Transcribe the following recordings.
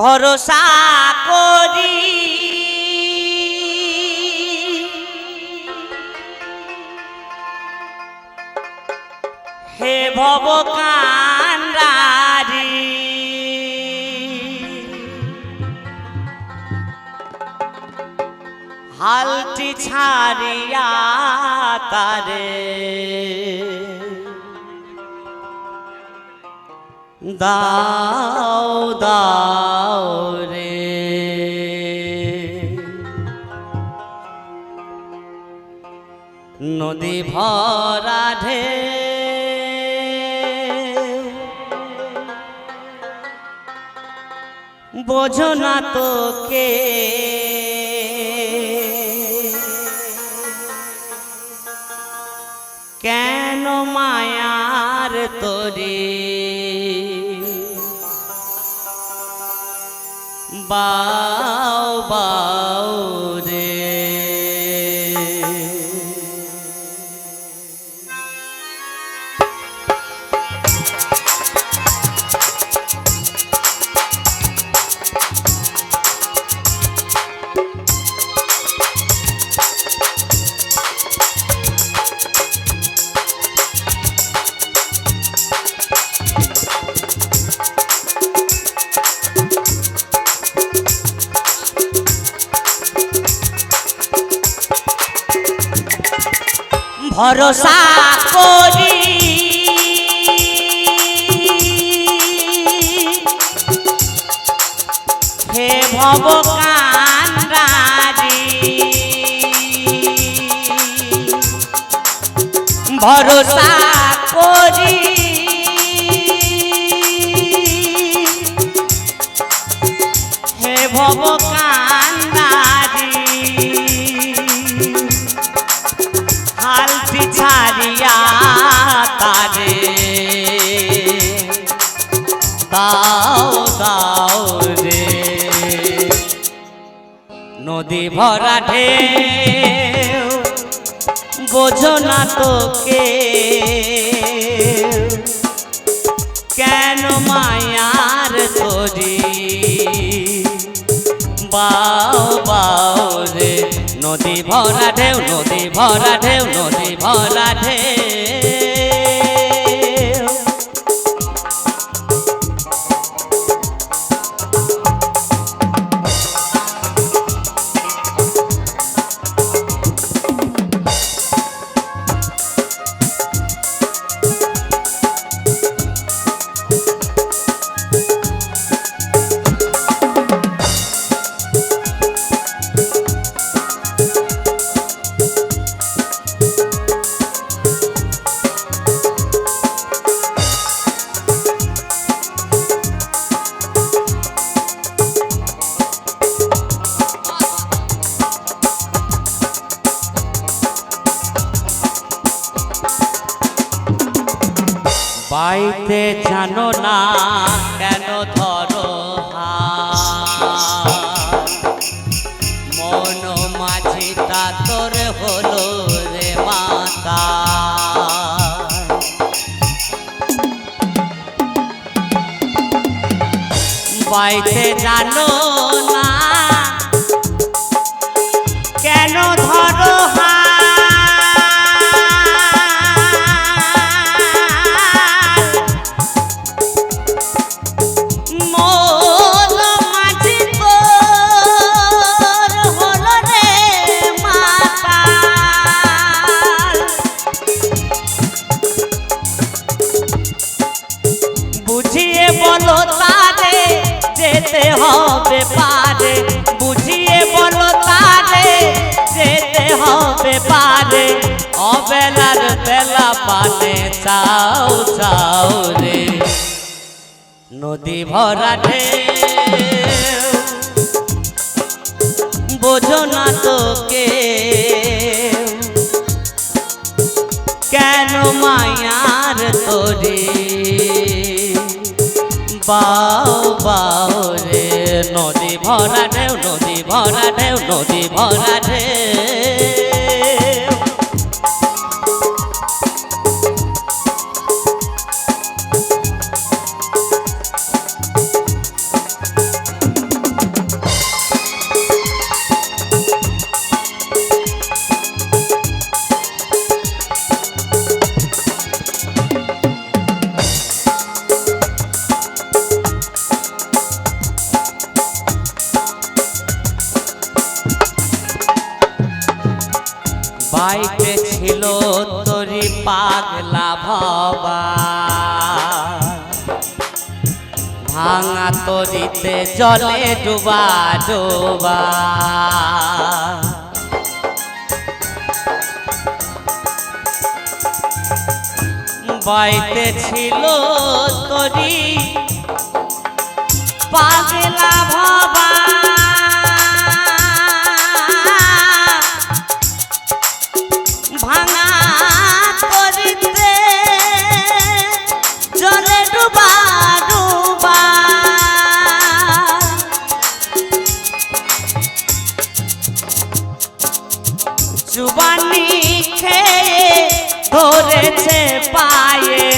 ভরসা করি। হে ভব কান্ডারি হালটি ছাড়িয়া তারে। দাও দাও রে। নদী ভরা ঢে বোঝো না তোকে। কেন মায়ার তোরে? বাও বাও ভরসা করি। হে ভব কান্ডারি ভরসা করি। দাও দাও রে। নদী ভরা ঢেউ, বোঝো না তোকে। কেন মায়ার তোরি? বাও বাও রে। নদী ভরা ঢেউ, নদী ভরা ঢেউ, নদী ভরা ঢেউ। বাইতে জানো না কেন ধরো? মন মাঝি তা তোর হলো রে মাতা বাইতে জানো না অবেলার বেলা পানে চাও চাও রে। নদী ভরা ঢেউ, বোঝো না তোকে কেন মায়ার তোরে? বাও বাও রে, নদী ভরা ঢেউ, নদী ভরা ঢেউ, নদী ভরা ঢেউ। বাইতে ছিল তরি পাগলা ভবা। ভাঙা তরিতে জলে ডুবা ডুবা। বাইতে ছিল তরি পাগলা ভবা। জুবানি খেয়ে ধরেছে পায়ে।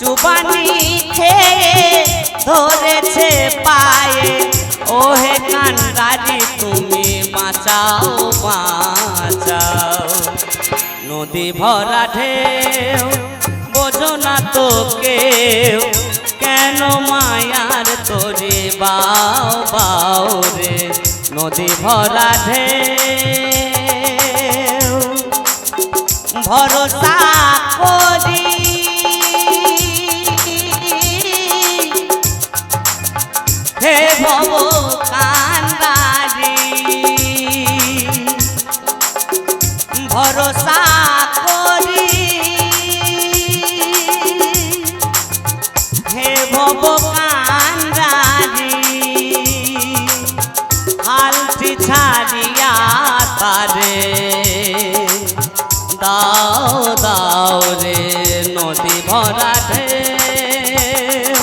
চুবানি খেয়ে ধরেছে পায়ে। ওহে কান্দারি, তুমি বাঁচাও বাঁচাও। নদী ভরা ঢেউ, বোঝো না তো কেউ, কেন মায়ার বাও বাও রে নদী ভরা ঢে ভরসা করি। হে ভব কান্দারি দাও দাও রে নদী ভরা ঢেউ।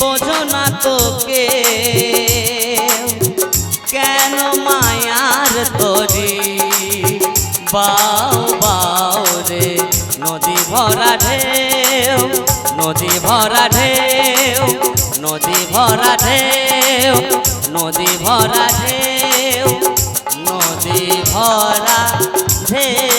বোঝো না তোকে কেন মায়ার তরি? বাও বাও রে নদী ভরা ঢেউ, নদী ভরা ঢেউ, নদী ভরা ঢেউ, নদী ভরা ঢেউ, নদী ভরা ঢেউ।